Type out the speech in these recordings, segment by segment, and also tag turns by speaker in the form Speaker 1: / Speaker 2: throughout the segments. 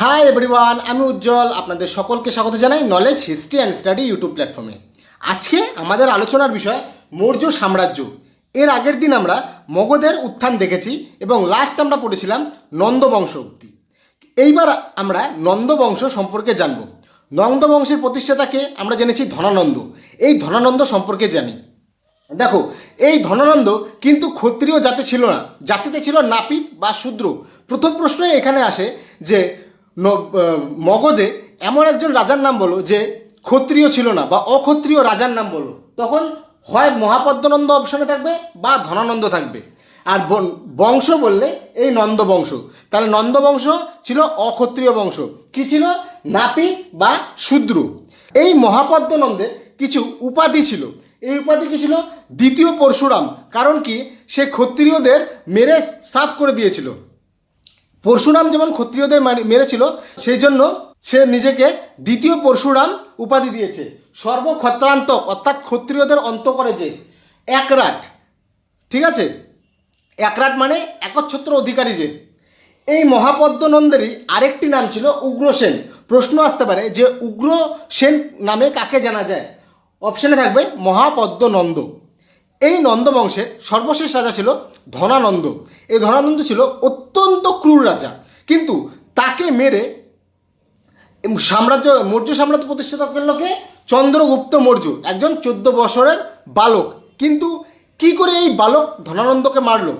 Speaker 1: Hi everyone আমি উজ্জ্বল। আপনাদের সকলকে স্বাগত জানাই knowledge history and study YouTube প্ল্যাটফর্মে আজকে আমাদের আলোচনার বিষয় মৌর্য সাম্রাজ্য। এর আগের দিন আমরা মগধের উত্থান দেখেছি এবং লাস্ট আমরা পড়েছিলাম নন্দবংশ অব্দি। এইবার আমরা নন্দবংশ সম্পর্কে জানব। নন্দবংশের প্রতিষ্ঠাতাকে আমরা জেনেছি ধনানন্দ। এই ধনানন্দ সম্পর্কে জানি। দেখো, এই ধনানন্দ কিন্তু ক্ষত্রিয় জাতি ছিল না। জাতিতে ছিল নাপিত বা শূদ্র। প্রথম প্রশ্ন এখানে আসে যে মগধে এমন একজন রাজার নাম বলো যে ক্ষত্রিয় ছিল না বা অক্ষত্রিয় রাজার নাম বলো। তখন হয় মহাপদ্মনন্দ অপশনে থাকবে বা ধনানন্দ থাকবে। আর বংশ বললে এই নন্দ বংশ। তাহলে নন্দ বংশ ছিল অক্ষত্রিয় বংশ। কি ছিল? নাপিত বা শূদ্র। এই মহাপদ্মনন্দের কিছু উপাধি ছিল। এই উপাধি কি ছিল? দ্বিতীয় পরশুরাম। কারণ কি? সে ক্ষত্রিয়দের মেরে সাফ করে দিয়েছিল। পরশুরাম যেমন ক্ষত্রিয়দের মারি- মেরেছিল সেই জন্য সে নিজেকে দ্বিতীয় পরশুরাম উপাধি দিয়েছে। সর্বক্ষত্রান্তক, অর্থাৎ ক্ষত্রিয়দের অন্ত করে যে একরাট, ঠিক আছে? একরাট মানে একচ্ছত্র অধিকারী যে। এই মহাপদ্মনন্দেরই আরেকটি নাম ছিল উগ্রসেন। প্রশ্ন আসতে পারে যে উগ্রসেন নামে কাকে জানা যায়? অপশানে থাকবে মহাপদ্মনন্দ। এই নন্দবংশের সর্বশেষ রাজা ছিল ধনানন্দ। এই ধনানন্দ ছিল অত্যন্ত ক্রূর রাজা। কিন্তু তাকে মেরে সাম্রাজ্য, মৌর্য সাম্রাজ্য প্রতিষ্ঠা করল কে চন্দ্রগুপ্ত মৌর্য, একজন চোদ্দ বছরের বালক। কিন্তু কি করে এই বালক ধনানন্দকে মারলো?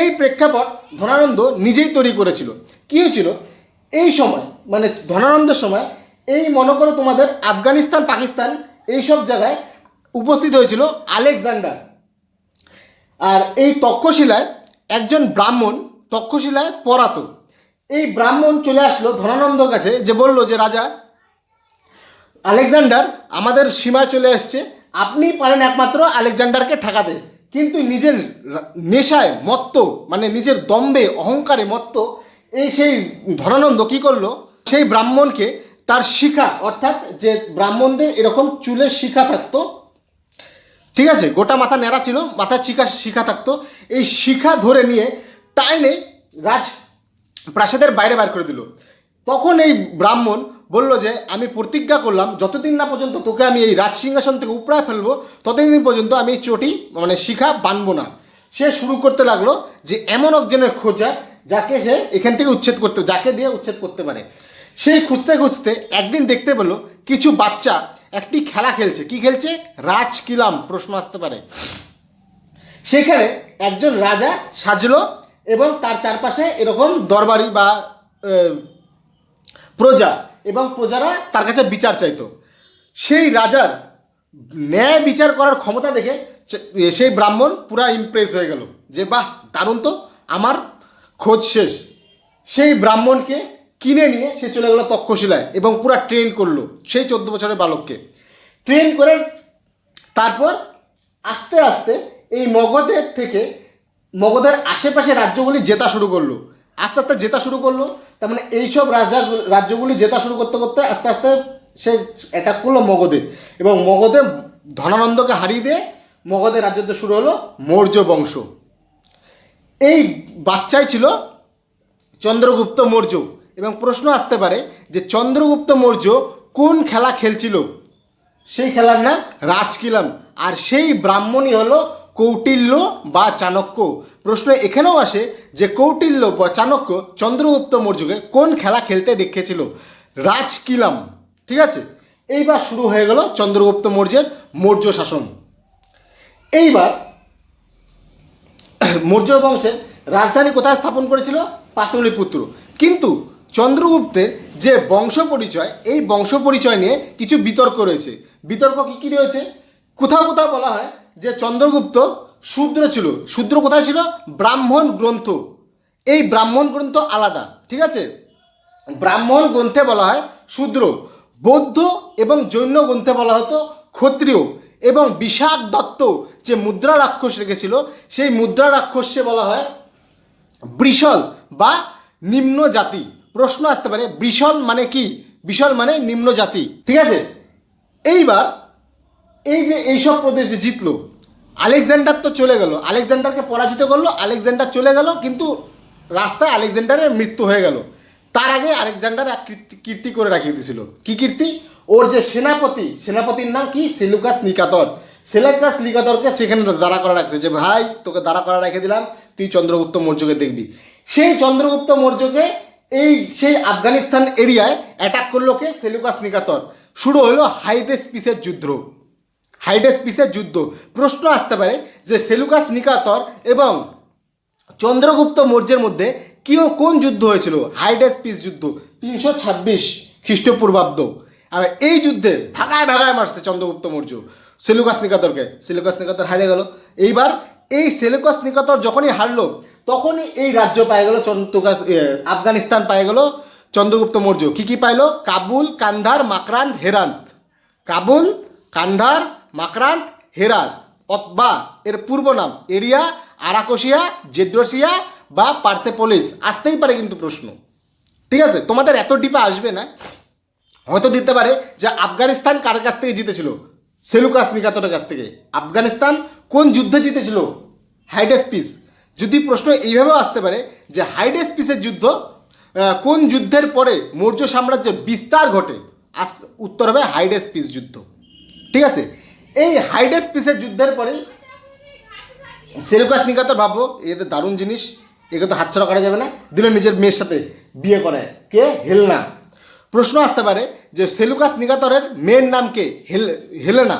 Speaker 1: এই প্রেক্ষাপট ধনানন্দ নিজেই তৈরি করেছিল। কি হয়েছিল? এই সময় মানে ধনানন্দের সময়, এই মনে করো তোমাদের আফগানিস্তান, পাকিস্তান এই সব জায়গায় উপস্থিত হয়েছিল আলেকজান্ডার। আর এই তক্ষশিলায় একজন ব্রাহ্মণ, তক্ষশিলায় পড়াতো এই ব্রাহ্মণ চলে আসলো ধনানন্দর কাছে, যে বলল যে, রাজা, আলেকজান্ডার আমাদের সীমায় চলে এসছে। আপনি পারেন একমাত্র আলেকজান্ডারকে ঠেকাতে কিন্তু নিজের নেশায় মত্ত মানে নিজের দম্বে, অহংকারে মত্ত, এই সেই ধনানন্দ কি করল? সেই ব্রাহ্মণকে তার শিখা, অর্থাৎ যে ব্রাহ্মণদের এরকম চুলের শিখা থাকতো ঠিক আছে, গোটা মাথা ন্যাড়া ছিল মাথার শিখা শিখা থাকতো। এই শিখা ধরে নিয়ে টাইনে রাজ প্রাসাদের বাইরে বার করে দিল। তখন এই ব্রাহ্মণ বলল যে, আমি প্রতিজ্ঞা করলাম, যতদিন না পর্যন্ত তোকে আমি এই রাজ সিংহাসন থেকে উপড়ায় ফেলব, ততদিন পর্যন্ত আমি এই চটি মানে শিখা বানবো না। সে শুরু করতে লাগল যে, এমন একজনের খোঁজা যাকে সে এখান থেকে উচ্ছেদ করতে, যাকে দিয়ে উচ্ছেদ করতে পারে। সেই খুঁজতে খুঁজতে একদিন দেখতে পেল, কিছু বাচ্চা একটি খেলা খেলছে। কি খেলছে? রাজ কিলাম প্রশ্ন আসতে পারে। সেখানে একজন রাজা সাজলো এবং তার চারপাশে এরকম দরবারি বা প্রজা এবং প্রজারা তার কাছে বিচার চাইতো। সেই রাজার ন্যায় বিচার করার ক্ষমতা দেখে সেই ব্রাহ্মণ পুরা ইমপ্রেস হয়ে গেল যে, বাহ, দারুণ তো, আমার খোঁজ শেষ। সেই ব্রাহ্মণকে কিনে নিয়ে সে চলে গেল তক্ষশিলায় এবং পুরা ট্রেন করল সেই চোদ্দ বছরের বালককে। ট্রেন করে তারপর আস্তে আস্তে এই মগধের থেকে মগধের আশেপাশে রাজ্যগুলি জেতা শুরু করল। আস্তে আস্তে জেতা শুরু করল, তার মানে এইসব রাজা রাজ্যগুলি জেতা শুরু করতে করতে আস্তে আস্তে সে অ্যাটাক করল মগধে এবং মগধে ধনানন্দকে হারিয়ে দিয়ে মগধের রাজ্যত্ব শুরু হলো মৌর্য বংশ। এই বাচ্চাই ছিল চন্দ্রগুপ্ত মৌর্য। এবং প্রশ্ন আসতে পারে যে চন্দ্রগুপ্ত মৌর্য কোন খেলা খেলছিল? সেই খেলার নাম রাজকিলাম। আর সেই ব্রাহ্মণই হলো কৌটিল্য বা চাণক্য। প্রশ্ন এখানেও আসে যে কৌটিল্য বা চাণক্য চন্দ্রগুপ্ত মৌর্যকে কোন খেলা খেলতে দেখেছিল? রাজকিলাম। ঠিক আছে? এইবার শুরু হয়ে গেল চন্দ্রগুপ্ত মৌর্যের মৌর্য শাসন। এইবার মৌর্য বংশের রাজধানী কোথায় স্থাপন করেছিল? পাটলিপুত্র। কিন্তু চন্দ্রগুপ্তের যে বংশ পরিচয়, এই বংশ পরিচয় নিয়ে কিছু বিতর্ক রয়েছে। বিতর্ক কী কী রয়েছে? কোথাও কোথাও বলা হয় যে চন্দ্রগুপ্ত শূদ্র ছিল। শূদ্র কোথায় ছিল? ব্রাহ্মণ গ্রন্থ। এই ব্রাহ্মণ গ্রন্থ আলাদা, ঠিক আছে? ব্রাহ্মণ গ্রন্থে বলা হয় শূদ্র। বৌদ্ধ এবং জৈন গ্রন্থে বলা হতো ক্ষত্রিয়। এবং বিশাখ দত্ত যে মুদ্রা রাক্ষস রেখেছিল, সেই মুদ্রা রাক্ষসে বলা হয় বৃষল বা নিম্ন জাতি প্রশ্ন আসতে পারে বৃষল মানে কি? বিশল মানে নিম্ন জাতি। ঠিক আছে? এইবার এই যে এইসব প্রদেশ যে জিতলো, আলেকজান্ডার তো চলে গেল। আলেকজান্ডারকে পরাজিত করল, আলেকজান্ডার চলে গেল, কিন্তু রাস্তায় আলেকজান্ডারের মৃত্যু হয়ে গেল। তার আগে আলেকজান্ডার এক কীর্তি করে রাখিয়ে দিয়েছিল। কি কীর্তি? ওর যে সেনাপতি, সেনাপতির নাম কি? সেলুকাস নিকাতর। সেলুকাস নিকাতরকে সেখানে দাঁড়া করা রাখছে যে, ভাই, তোকে দাঁড়া করা রেখে দিলাম, তুই চন্দ্রগুপ্ত মৌর্যকে দেখবি। সেই চন্দ্রগুপ্ত মৌর্যকে এই সেই আফগানিস্তান এরিয়ায় অ্যাটাক করল কে? সেলুকাস নিকাতর শুরু হলো হাইদেস পিসের যুদ্ধ। হাইডেস পিসের যুদ্ধ। প্রশ্ন আসতে পারে যে সেলুকাস নিকাতর এবং চন্দ্রগুপ্ত মৌর্যের মধ্যে কি কোন যুদ্ধ হয়েছিল? হাইডেস পিস যুদ্ধ, তিনশো ছাব্বিশ খ্রিস্টপূর্বাব্দ। আর এই যুদ্ধে ভাগায় ভাগায় মারছে চন্দ্রগুপ্ত মৌর্য, সেলুকাস নিকাতরকে সেলুকাস নিকাতর হারিয়ে গেল। এইবার এই সেলুকাস নিকাতর যখনই হারলো তখনই এই রাজ্য পায়ে গেল চন্দ্রকাস আফগানিস্তান পায়ে গেল চন্দ্রগুপ্ত মৌর্য। কি কি পাইলো? কাবুল, কান্ধার মাকরান হেরান্ত কাবুল, কান্ধার মাকরান্ত হেরার অথবা এর পূর্ব নাম, এরিয়া, আরাকোশিয়া জেড্রোসিয়া বা পার্সেপোলিস। আসতেই পারে কিন্তু প্রশ্ন। ঠিক আছে? তোমাদের এত ডিপে আসবে না। হয়তো দিতে পারে যে আফগানিস্তান কার কাছ থেকে জিতেছিল? সেলুকাস নিকাতরের কাছ থেকে। আফগানিস্তান কোন যুদ্ধে জিতেছিল? হাইডেস পিস যদি প্রশ্ন এইভাবেও আসতে পারে যে হাইডেস পিসের যুদ্ধ কোন যুদ্ধের পরে মৌর্য সাম্রাজ্যের বিস্তার ঘটে? আস, উত্তর হবে হাইডেস পিস যুদ্ধ। ঠিক আছে? এই হাইডেস পিসের যুদ্ধের পরেই সেলুকাস নিকাতর ভাববো এ তো দারুণ জিনিস, একে তো হাতছাড়া করা যাবে না, দিল নিজের মেয়ের সাথে বিয়ে করে। কে? হেলনা। প্রশ্ন আসতে পারে যে সেলুকাস নিকাতরের মেয়ের নাম কে? হেল, হেলেনা।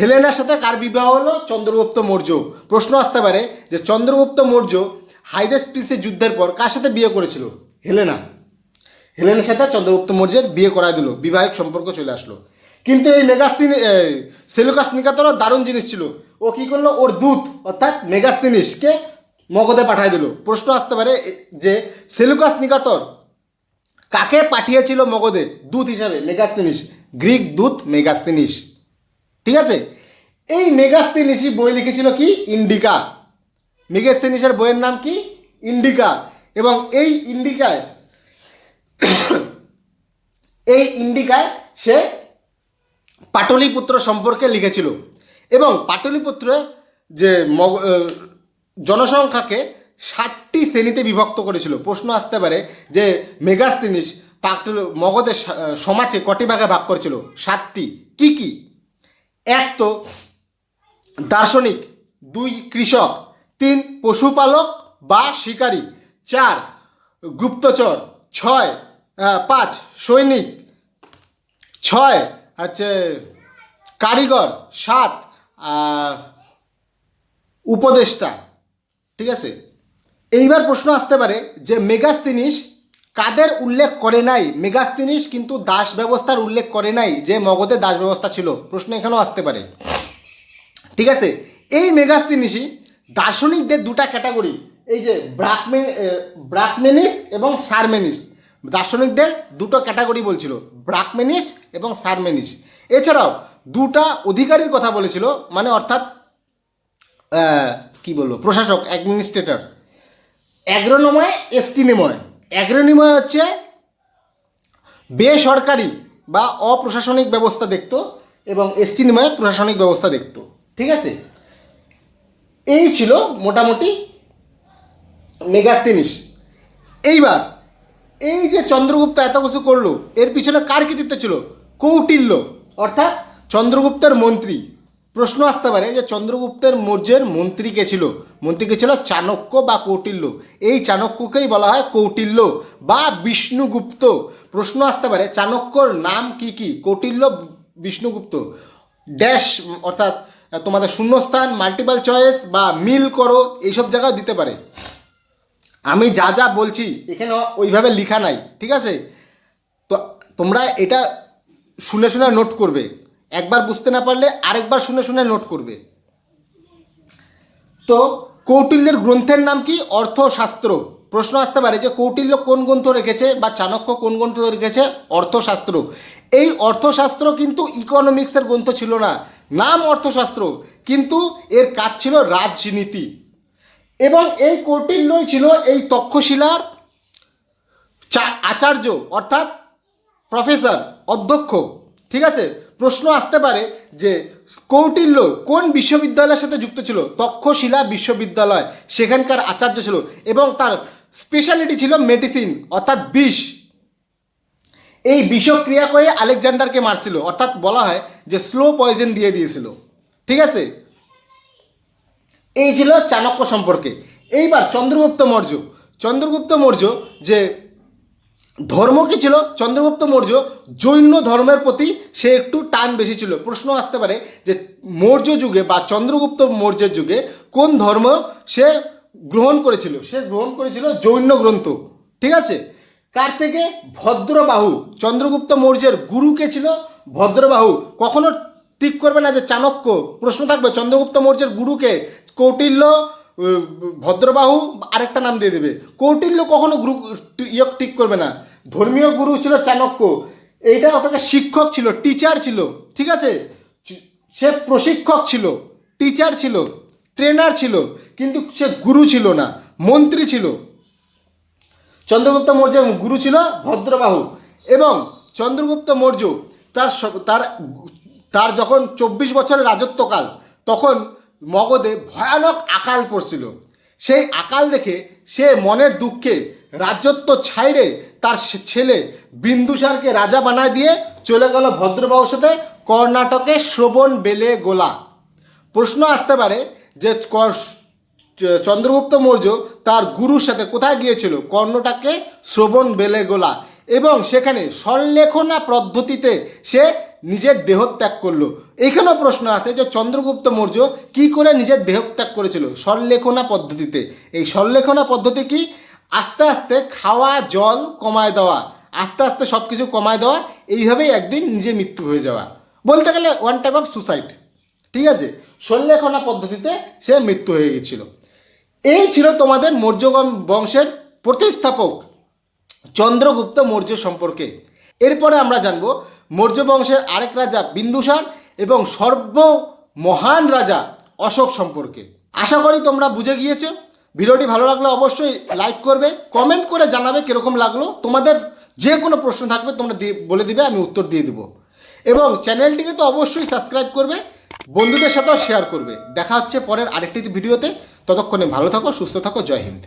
Speaker 1: হেলেনার সাথে কার বিবাহ হলো? চন্দ্রগুপ্ত মৌর্য। প্রশ্ন আসতে পারে যে চন্দ্রগুপ্ত মৌর্য হাইদেস পিসের যুদ্ধের পর কার সাথে বিয়ে করেছিল? হেলেনা। হেলেনের সাথে চন্দ্রগুপ্ত মৌর্যের বিয়ে করায় দিল। বিবাহিক সম্পর্ক চলে আসলো। কিন্তু এই মেগাস্তিন সেলুকাস নিকাতরও দারুণ জিনিস ছিল। ও কি করল? ওর দূত, অর্থাৎ মেগাস্তিনিসকে মগধে পাঠিয়ে দিল। প্রশ্ন আসতে পারে যে সেলুকাস নিকাতর কাকে পাঠিয়েছিল মগধে? দূত হিসাবে মেগাস্তিনিস। গ্রিক দূত মেগাস্তিনিস। ঠিক আছে? এই মেগাস্তিনিসই বই লিখেছিল কি? ইন্ডিকা। মেগাস্তিনিসের বইয়ের নাম কি? ইন্ডিকা। এবং এই ইন্ডিকায় এই ইন্ডিকায় সে পাটলিপুত্র সম্পর্কে লিখেছিল। এবং পাটলিপুত্র যে মগ জনসংখ্যাকে ষাটটি শ্রেণীতে বিভক্ত করেছিল। প্রশ্ন আসতে পারে যে মেগাস্তিনিস পাটল, মগধের সমাজে কটি ভাগে ভাগ করেছিল? সাতটি কি কি? এক তো দার্শনিক, দুই কৃষক, তিন পশুপালক বা শিকারী, চার গুপ্তচর, ছয় পাঁচ সৈনিক, ছয় হচ্ছে কারিগর, সাত উপদেষ্টা, ঠিক আছে? এইবার প্রশ্ন আসতে পারে যে মেগাস্তিনিস কাদের উল্লেখ করে নাই? মেগাস্তিনিস কিন্তু দাস ব্যবস্থার উল্লেখ করে নাই, যে মগধে দাস ব্যবস্থা ছিল। প্রশ্ন এখানেও আসতে পারে। ঠিক আছে? এই মেগাস্তিনিসই দার্শনিকদের দুটা ক্যাটাগরি, এই যে ব্রাকমে ব্রাকমেনিস এবং সারমেনিস। দার্শনিকদের দুটো ক্যাটাগরি বলছিল ব্রাকমেনিস এবং সারমেনিস। এছাড়াও দুটা অধিকারীর কথা বলেছিল মানে অর্থাৎ কি বলব, প্রশাসক, অ্যাডমিনিস্ট্রেটর। অ্যাগ্রোনময়, এস্টিনিময়। অ্যাগ্রোনিময় হচ্ছে বেসরকারি বা অপ্রশাসনিক ব্যবস্থা দেখতো এবং এসটিনিময় প্রশাসনিক ব্যবস্থা দেখতো। ঠিক আছে? এই ছিল মোটামুটি মেগাস্তিনিস এইবার, এই যে চন্দ্রগুপ্ত এত কিছু করল, এর পিছনে কার কৃতিত্ব ছিল? কৌটিল্য, অর্থাৎ চন্দ্রগুপ্তের মন্ত্রী। প্রশ্ন আসতে পারে যে চন্দ্রগুপ্তের মৌর্যের মন্ত্রী কে ছিল? মন্ত্রী কে ছিল চাণক্য বা কৌটিল্য? এই চাণক্যকেই বলা হয় কৌটিল্য বা বিষ্ণুগুপ্ত। প্রশ্ন আসতে পারে, চাণক্যর নাম কি কি? কৌটিল্য, বিষ্ণুগুপ্ত। ড্যাশ, অর্থাৎ তোমাদের শূন্যস্থান মাল্টিপাল চয়েস বা মিল করো, এইসব জায়গায় দিতে পারে। আমি যা যা বলছি এখানে ওইভাবে লেখা নাই, ঠিক আছে? তো তোমরা এটা শুনে শুনে নোট করবে। একবার বুঝতে না পারলে আরেকবার শুনে শুনে নোট করবে। তো, কৌটিল্যের গ্রন্থের নাম কি? অর্থশাস্ত্র প্রশ্ন আসতে পারে যে কৌটিল্য কোন গ্রন্থ রেখেছে বা চাণক্য কোন গ্রন্থ রেখেছে? অর্থশাস্ত্র এই অর্থশাস্ত্র কিন্তু ইকোনমিক্সের গ্রন্থ ছিল না। নাম অর্থশাস্ত্র কিন্তু এর কাজ ছিল রাজনীতি। এবং এই কৌটিল্যই ছিল এই তক্ষশিলার আচার্য, অর্থাৎ প্রফেসর অধ্যক্ষ। ঠিক আছে? প্রশ্ন আসতে পারে যে কৌটিল্য কোন বিশ্ববিদ্যালয়ের সাথে যুক্ত ছিল? তক্ষশিলা বিশ্ববিদ্যালয়, সেখানকার আচার্য ছিল এবং তার স্পেশালিটি ছিল মেডিসিন অর্থাৎ বিষ। এই বিষক্রিয়া করে আলেকজান্ডারকে মারছিল, অর্থাৎ বলা হয় যে স্লো পয়জন দিয়ে দিয়েছিল। ঠিক আছে? এই ছিল চাণক্য সম্পর্কে। এইবার চন্দ্রগুপ্ত মৌর্য। চন্দ্রগুপ্ত মৌর্য যে ধর্ম কি ছিল? চন্দ্রগুপ্ত মৌর্য জৈন ধর্মের প্রতি সে একটু টান বেশি ছিল। প্রশ্ন আসতে পারে যে মৌর্য যুগে বা চন্দ্রগুপ্ত মৌর্যের যুগে কোন ধর্ম সে গ্রহণ করেছিল? সে গ্রহণ করেছিল জৈন গ্রন্থ। ঠিক আছে? কার থেকে? ভদ্রবাহু। চন্দ্রগুপ্ত মৌর্যের গুরু কে ছিল? ভদ্রবাহু। কখনো ঠিক করবে না যে চাণক্য। প্রশ্ন থাকবে, চন্দ্রগুপ্ত মৌর্যের গুরুকে কৌটিল্য ভদ্রবাহু আরেকটা নাম দিয়ে দেবে। কৌটিল্য কখনো গুরু ইয়ে ঠিক করবে না। ধর্মীয় গুরু ছিল চাণক্য। এইটা অতটা শিক্ষক ছিল টিচার ছিল, ঠিক আছে? সে প্রশিক্ষক ছিল টিচার ছিল ট্রেনার ছিল, কিন্তু সে গুরু ছিল না, মন্ত্রী ছিল। চন্দ্রগুপ্ত মৌর্য গুরু ছিল ভদ্রবাহু। এবং চন্দ্রগুপ্ত মৌর্য তার তার তার যখন চব্বিশ বছরের রাজত্বকাল, তখন মগধে ভয়ানক আকাল পড়ছিল। সেই আকাল দেখে সে মনের দুঃখে রাজত্ব ছাইড়ে তার ছেলে বিন্দুসারকে রাজা বানায় দিয়ে চলে গেল ভদ্রবাহুর সাথে কর্ণাটকে শ্রবণ বেলে গোলা। প্রশ্ন আসতে পারে যে চন্দ্রগুপ্ত মৌর্য তার গুরুর সাথে কোথায় গিয়েছিল? কর্ণটাকে শ্রবণ বেলেগোলা এবং সেখানে সল্লেখনা পদ্ধতিতে সে নিজের দেহত্যাগ করল। এখানেও প্রশ্ন আছে যে চন্দ্রগুপ্ত মৌর্য কি করে নিজের দেহত্যাগ করেছিল? সল্লেখনা পদ্ধতিতে। এই সল্লেখনা পদ্ধতি কি? আস্তে আস্তে খাওয়া, জল কমায় দেওয়া। আস্তে আস্তে সব কিছু কমায় দেওয়া। এইভাবেই একদিন নিজে মৃত্যু হয়ে যাওয়া। বলতে গেলে ওয়ান টাইপ অফ সুসাইড ঠিক আছে? সল্লেখনা পদ্ধতিতে সে মৃত্যু হয়ে গেছিল। এই ছিল তোমাদের মৌর্য বংশের প্রতিস্থাপক চন্দ্রগুপ্ত মৌর্য সম্পর্কে। এরপরে আমরা জানব মৌর্য বংশের আরেক রাজা বিন্দুসার এবং সর্ব মহান রাজা অশোক সম্পর্কে। আশা করি তোমরা বুঝে গিয়েছো। ভিডিওটি ভালো লাগলে অবশ্যই লাইক করবে, কমেন্ট করে জানাবে কীরকম লাগল। তোমাদের যে কোনো প্রশ্ন থাকবে তোমরা বলে দিবে, আমি উত্তর দিয়ে দেবো। এবং চ্যানেলটিকে তো অবশ্যই সাবস্ক্রাইব করবে, বন্ধুদের সাথেও শেয়ার করবে। দেখা হচ্ছে পরের আরেকটি ভিডিওতে। ততক্ষণে ভালো থাকো, সুস্থ থাকো, জয় হিন্দ।